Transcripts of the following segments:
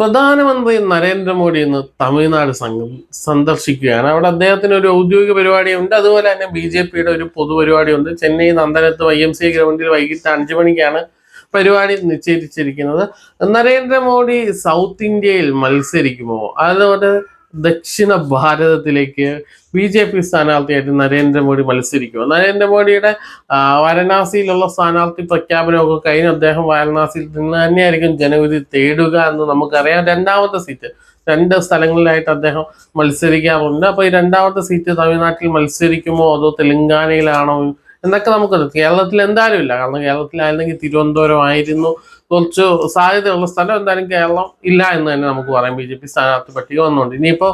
പ്രധാനമന്ത്രി നരേന്ദ്രമോദി ഇന്ന് തമിഴ്നാട് സംഘം സന്ദർശിക്കുകയാണ്. അവിടെ അദ്ദേഹത്തിന് ഒരു ഔദ്യോഗിക പരിപാടിയുണ്ട്. അതുപോലെ തന്നെ ബി ജെ പിയുടെ ഒരു പൊതുപരിപാടിയുണ്ട്. ചെന്നൈ നന്ദനത്ത് വൈ എം സി ഗ്രൗണ്ടിൽ വൈകിട്ട് അഞ്ചു മണിക്കാണ് പരിപാടി നിശ്ചയിച്ചിരിക്കുന്നത്. നരേന്ദ്രമോദി സൗത്ത് ഇന്ത്യയിൽ മത്സരിക്കുമോ? അതുപോലെ ദക്ഷിണ ഭാരതത്തിലേക്ക് ബി ജെ പി സ്ഥാനാർത്ഥിയായിട്ട് നരേന്ദ്രമോദി മത്സരിക്കുക നരേന്ദ്രമോദിയുടെ വാരണാസിയിലുള്ള സ്ഥാനാർത്ഥി പ്രഖ്യാപനമൊക്കെ കഴിഞ്ഞ് അദ്ദേഹം വാരണാസിയിൽ നിന്ന് തന്നെയായിരിക്കും ജനവിധി തേടുക എന്ന് നമുക്കറിയാം. രണ്ടാമത്തെ സീറ്റ് രണ്ട് സ്ഥലങ്ങളിലായിട്ട് അദ്ദേഹം മത്സരിക്കാറുണ്ട്. അപ്പോൾ ഈ രണ്ടാമത്തെ സീറ്റ് തമിഴ്നാട്ടിൽ മത്സരിക്കുമോ അതോ തെലങ്കാനയിലാണോ എന്നൊക്കെ നമുക്കത് കേരളത്തിൽ എന്തായാലും ഇല്ല കാരണം കേരളത്തിലായിരുന്നെങ്കിൽ തിരുവനന്തപുരം ആയിരുന്നു കുറച്ച് സാധ്യതയുള്ള സ്ഥലം എന്തായാലും കേരളം ഇല്ല എന്ന് തന്നെ നമുക്ക് പറയാം. ബി ജെ പി സ്ഥാനാർത്ഥി പട്ടിക വന്നുകൊണ്ട്. ഇനിയിപ്പോ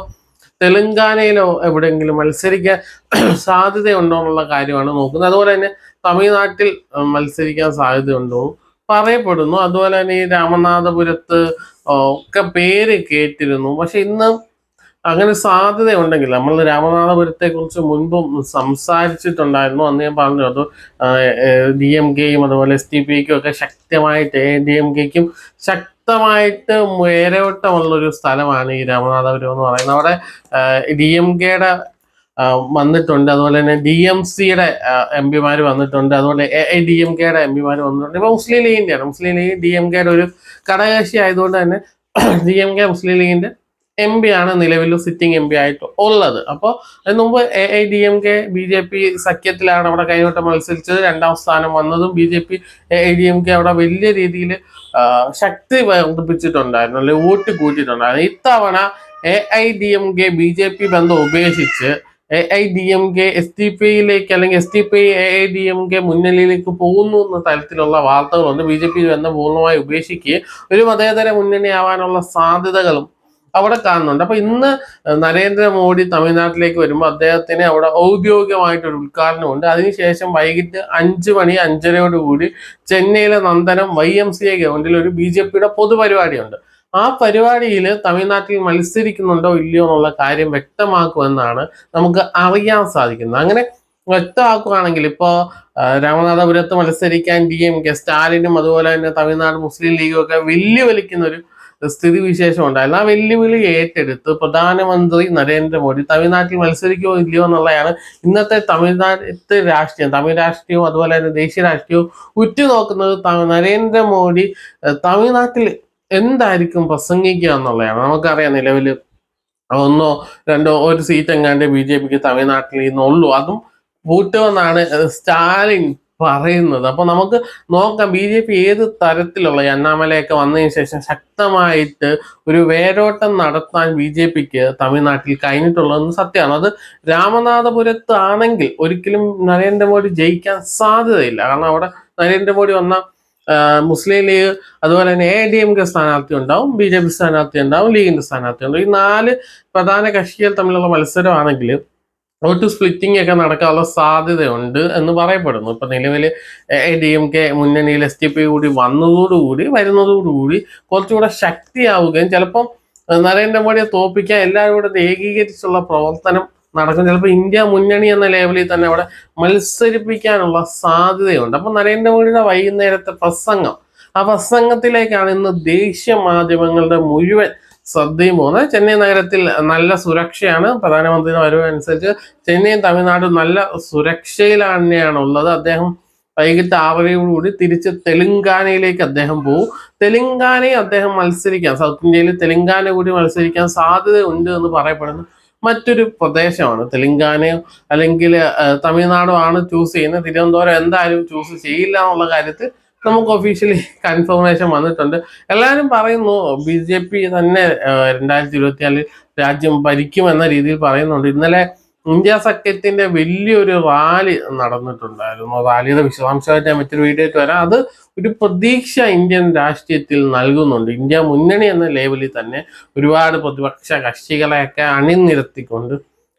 തെലങ്കാനയിലോ എവിടെയെങ്കിലും മത്സരിക്കാൻ സാധ്യതയുണ്ടോ എന്നുള്ള കാര്യമാണ് നോക്കുന്നത്. അതുപോലെ തന്നെ തമിഴ്നാട്ടിൽ മത്സരിക്കാൻ സാധ്യതയുണ്ടോ പറയപ്പെടുന്നു. അതുപോലെ തന്നെ ഈ രാമനാഥപുരത്ത് ഒക്കെ പേര് കേട്ടിരുന്നു. പക്ഷെ ഇന്ന് അങ്ങനെ സാധ്യതയുണ്ടെങ്കിൽ നമ്മൾ രാമനാഥപുരത്തെ കുറിച്ച് മുൻപും സംസാരിച്ചിട്ടുണ്ടായിരുന്നു. അന്ന് ഞാൻ പറഞ്ഞു അത് ഡി എം കെയും അതുപോലെ എസ് ടി പിക്കും ഒക്കെ ശക്തമായിട്ട് ഡി എം കെക്കും ശക്തമായിട്ട് വേരോട്ടമുള്ളൊരു സ്ഥലമാണ് ഈ രാമനാഥപുരം എന്ന് പറയുന്നത്. അവിടെ ഡി എം കെയുടെ വന്നിട്ടുണ്ട്. അതുപോലെ തന്നെ ഡി എം സിയുടെ എം പിമാർ വന്നിട്ടുണ്ട്. അതുപോലെ എ ഐ ഡി എം കെയുടെ എം പിമാർ വന്നിട്ടുണ്ട്. ഇപ്പോൾ മുസ്ലിം ലീഗിന്റെയാണ് മുസ്ലിം ലീഗ് ഡി എം കെയുടെ ഒരു ഘടകകക്ഷി ആയതുകൊണ്ട് തന്നെ ഡി എം കെ മുസ്ലിം ലീഗിന്റെ എം പി ആണ് നിലവിൽ സിറ്റിംഗ് എം പി ആയിട്ട് ഉള്ളത്. അപ്പോൾ അതിന് മുമ്പ് A I D M K B J P സഖ്യത്തിലാണ് അവിടെ കഴിഞ്ഞവട്ടം മത്സരിച്ചത്. രണ്ടാം സ്ഥാനം വന്നതും B J P A I D M K അവിടെ വലിയ രീതിയിൽ ശക്തി വർദ്ധിപ്പിച്ചിട്ടുണ്ടായിരുന്നു അല്ലെങ്കിൽ വോട്ട് കൂട്ടിയിട്ടുണ്ടായിരുന്നു. ഇത്തവണ A I D M K B J P ബന്ധം ഉപേക്ഷിച്ച് A I D M K S T യിലേക്ക് അല്ലെങ്കിൽ S T P A I D M K മുന്നണിയിലേക്ക് പോകുന്നു എന്ന തരത്തിലുള്ള വാർത്തകളുണ്ട്. ബി ജെ പി ബന്ധം പൂർണമായി ഉപേക്ഷിക്കുകയും ഒരു മതേതര മുന്നണിയാവാനുള്ള സാധ്യതകളും അവിടെ കാണുന്നുണ്ട്. അപ്പൊ ഇന്ന് നരേന്ദ്രമോദി തമിഴ്നാട്ടിലേക്ക് വരുമ്പോൾ അദ്ദേഹത്തിന് അവിടെ ഔദ്യോഗികമായിട്ടൊരു ഉദ്ഘാടനമുണ്ട്. അതിനുശേഷം വൈകിട്ട് അഞ്ച് മണി അഞ്ചരയോടുകൂടി ചെന്നൈയിലെ Nandanam Y M C A ഗ്രൗണ്ടിൽ ഒരു ബി ജെ പിയുടെ പൊതുപരിപാടിയുണ്ട്. ആ പരിപാടിയിൽ തമിഴ്നാട്ടിൽ മത്സരിക്കുന്നുണ്ടോ ഇല്ലയോ എന്നുള്ള കാര്യം വ്യക്തമാക്കുമെന്നാണ് നമുക്ക് അറിയാൻ സാധിക്കുന്നത്. അങ്ങനെ വ്യക്തമാക്കുകയാണെങ്കിൽ ഇപ്പോൾ രാമനാഥപുരത്ത് മത്സരിക്കാൻ ഡി എം കെ സ്റ്റാലിനും അതുപോലെ തന്നെ തമിഴ്നാട് മുസ്ലിം ലീഗും ഒക്കെ വെല്ലുവിളിക്കുന്ന ഒരു സ്ഥിതിവിശേഷം ഉണ്ടായിരുന്നു. ആ വെല്ലുവിളി ഏറ്റെടുത്ത് പ്രധാനമന്ത്രി നരേന്ദ്രമോദി തമിഴ്നാട്ടിൽ മത്സരിക്കുമോ ഇല്ലയോ എന്നുള്ളതാണ് ഇന്നത്തെ തമിഴ്നാട്ട് രാഷ്ട്രീയം. തമിഴ് രാഷ്ട്രീയവും അതുപോലെ തന്നെ ദേശീയ രാഷ്ട്രീയവും ഉറ്റുനോക്കുന്നത് നരേന്ദ്രമോദി തമിഴ്നാട്ടിൽ എന്തായിരിക്കും പ്രസംഗിക്കുക എന്നുള്ളതാണ്. നമുക്കറിയാം നിലവിൽ ഒന്നോ രണ്ടോ ഒരു സീറ്റ് എങ്ങാണ്ട് ബി ജെ പിക്ക് തമിഴ്നാട്ടിൽ നിന്നുള്ളൂ. അതും പൂട്ടുമെന്നാണ് സ്റ്റാലിൻ പറയുന്നത്. അപ്പൊ നമുക്ക് നോക്കാം ബി ജെ പി ഏത് തരത്തിലുള്ള അണ്ണാമലയൊക്കെ വന്നതിന് ശേഷം ശക്തമായിട്ട് ഒരു വേരോട്ടം നടത്താൻ ബി ജെ പിക്ക് തമിഴ്നാട്ടിൽ കഴിഞ്ഞിട്ടുള്ളതെന്ന് സത്യമാണ്. അത് രാമനാഥപുരത്ത് ആണെങ്കിൽ ഒരിക്കലും നരേന്ദ്രമോദി ജയിക്കാൻ സാധ്യതയില്ല. കാരണം അവിടെ നരേന്ദ്രമോദി വന്ന മുസ്ലിം ലീഗ് അതുപോലെ തന്നെ എ ഡി എം കെ സ്ഥാനാർത്ഥി ഉണ്ടാവും ബി ജെ പി സ്ഥാനാർത്ഥി ഉണ്ടാവും ലീഗിന്റെ സ്ഥാനാർത്ഥി ഉണ്ടാവും. ഈ നാല് പ്രധാന കക്ഷികൾ തമ്മിലുള്ള മത്സരമാണെങ്കിൽ വോട്ട് സ്പ്ലിറ്റിംഗ് ഒക്കെ നടക്കാനുള്ള സാധ്യതയുണ്ട് എന്ന് പറയപ്പെടുന്നു. ഇപ്പൊ നിലവിൽ എ ഡി എം കെ മുന്നണിയിൽ എസ് ടി പി കൂടി വന്നതോടുകൂടി വരുന്നതോടുകൂടി കുറച്ചുകൂടെ ശക്തിയാവുകയും ചിലപ്പം നരേന്ദ്രമോദിയെ തോപ്പിക്കാൻ എല്ലാവരും കൂടെ ഏകീകരിച്ചുള്ള പ്രവർത്തനം നടക്കും. ചിലപ്പോൾ ഇന്ത്യ മുന്നണി എന്ന ലേവലിൽ തന്നെ അവിടെ മത്സരിപ്പിക്കാനുള്ള സാധ്യതയുണ്ട്. അപ്പൊ നരേന്ദ്രമോദിയുടെ വൈകുന്നേരത്തെ പ്രസംഗം ആ പ്രസംഗത്തിലേക്കാണ് ഇന്ന് ദേശീയ മാധ്യമങ്ങളുടെ മുഴുവൻ ശ്രദ്ധയും പോകുന്നത് ചെന്നൈ നഗരത്തിൽ നല്ല സുരക്ഷയാണ്. പ്രധാനമന്ത്രിയുടെ വരവനുസരിച്ച് ചെന്നൈയും തമിഴ്നാടും നല്ല സുരക്ഷയിലാണ് തന്നെയാണ് ഉള്ളത് അദ്ദേഹം വൈകിട്ട് ആറരയോടുകൂടി തിരിച്ച് തെലുങ്കാനയിലേക്ക് അദ്ദേഹം പോകും തെലുങ്കാനയിൽ അദ്ദേഹം മത്സരിക്കാൻ സൗത്ത് ഇന്ത്യയിൽ തെലുങ്കാന കൂടി മത്സരിക്കാൻ സാധ്യതയുണ്ട് എന്ന് പറയപ്പെടുന്നു മറ്റൊരു പ്രദേശമാണ്. തെലുങ്കാനയോ അല്ലെങ്കിൽ തമിഴ്നാടോ ആണ് ചൂസ് ചെയ്യുന്നത്. തിരുവനന്തപുരം എന്തായാലും ചൂസ് ചെയ്യില്ല എന്നുള്ള കാര്യത്തിൽ നമുക്ക് ഒഫീഷ്യലി കൺഫർമേഷൻ വന്നിട്ടുണ്ട്. എല്ലാവരും പറയുന്നു ബി ജെ പി തന്നെ രണ്ടായിരത്തി ഇരുപത്തിനാലിൽ രാജ്യം ഭരിക്കുമെന്ന രീതിയിൽ പറയുന്നുണ്ട്. ഇന്നലെ ഇന്ത്യ സഖ്യത്തിന്റെ വലിയൊരു റാലി നടന്നിട്ടുണ്ടായിരുന്നു. റാലിയുടെ വിശദാംശമായിട്ട് ഞാൻ മറ്റൊരു വീഡിയോ വരാം. അത് ഒരു പ്രതീക്ഷ ഇന്ത്യൻ രാഷ്ട്രീയത്തിൽ നൽകുന്നുണ്ട്. ഇന്ത്യ മുന്നണി എന്ന ലേവലിൽ തന്നെ ഒരുപാട് പ്രതിപക്ഷ കക്ഷികളെയൊക്കെ അണിനിരത്തിക്കൊണ്ട്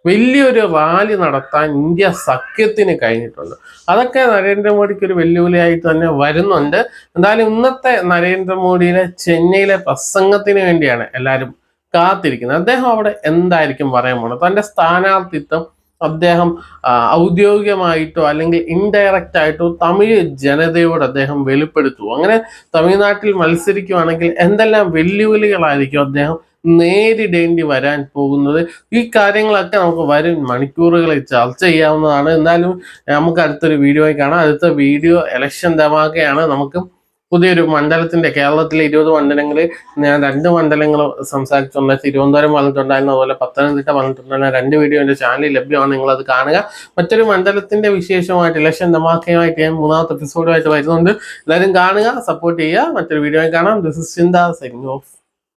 വലിയൊരു റാലി നടത്താൻ ഇന്ത്യ സഖ്യത്തിന് കഴിഞ്ഞിട്ടുണ്ട്. അതൊക്കെ നരേന്ദ്രമോദിക്ക് ഒരു വെല്ലുവിളിയായിട്ട് തന്നെ വരുന്നുണ്ട്. എന്തായാലും ഇന്നത്തെ നരേന്ദ്രമോദിയുടെ ചെന്നൈയിലെ പ്രസംഗത്തിന് വേണ്ടിയാണ് എല്ലാവരും കാത്തിരിക്കുന്നത്. അദ്ദേഹം അവിടെ എന്തായിരിക്കും പറയാൻ പോകുന്നത്? തന്റെ സ്ഥാനാർത്ഥിത്വം അദ്ദേഹം ഔദ്യോഗികമായിട്ടോ അല്ലെങ്കിൽ ഇൻഡയറക്റ്റ് ആയിട്ടോ തമിഴ് ജനതയോട് അദ്ദേഹം വെളിപ്പെടുത്തുമോ അങ്ങനെ തമിഴ്നാട്ടിൽ മത്സരിക്കുവാണെങ്കിൽ എന്തെല്ലാം വെല്ലുവിളികളായിരിക്കും അദ്ദേഹം നേരിടേണ്ടി വരാൻ പോകുന്നത്. ഈ കാര്യങ്ങളൊക്കെ നമുക്ക് വരും. മണിക്കൂറുകളിൽ ചർച്ച ചെയ്യാവുന്നതാണ്. എന്നാലും നമുക്ക് അടുത്തൊരു വീഡിയോ കാണാം. അടുത്ത വീഡിയോ ഇലക്ഷൻ ധമാകയാണ് നമുക്ക് പുതിയൊരു മണ്ഡലത്തിന്റെ കേരളത്തിലെ ഇരുപത് മണ്ഡലങ്ങളിൽ ഞാൻ രണ്ട് മണ്ഡലങ്ങൾ സംസാരിച്ചിട്ടുണ്ട്. തിരുവനന്തപുരം പറഞ്ഞിട്ടുണ്ടായിരുന്നു അതുപോലെ പത്തനംതിട്ട പറഞ്ഞിട്ടുണ്ടായിരുന്നു രണ്ട് വീഡിയോ എന്റെ ചാനലിൽ ലഭ്യമാണ്. നിങ്ങൾ അത് കാണുക. മറ്റൊരു മണ്ഡലത്തിന്റെ വിശേഷമായിട്ട് ഇലക്ഷൻ ധമാക്കയുമായിട്ട് ഞാൻ മൂന്നാമത്തെ എപ്പിസോഡുമായിട്ട് വരുന്നുണ്ട്. എല്ലാവരും കാണുക സപ്പോർട്ട് ചെയ്യുക. മറ്റൊരു വീഡിയോ കാണാം. This is Chintha signing off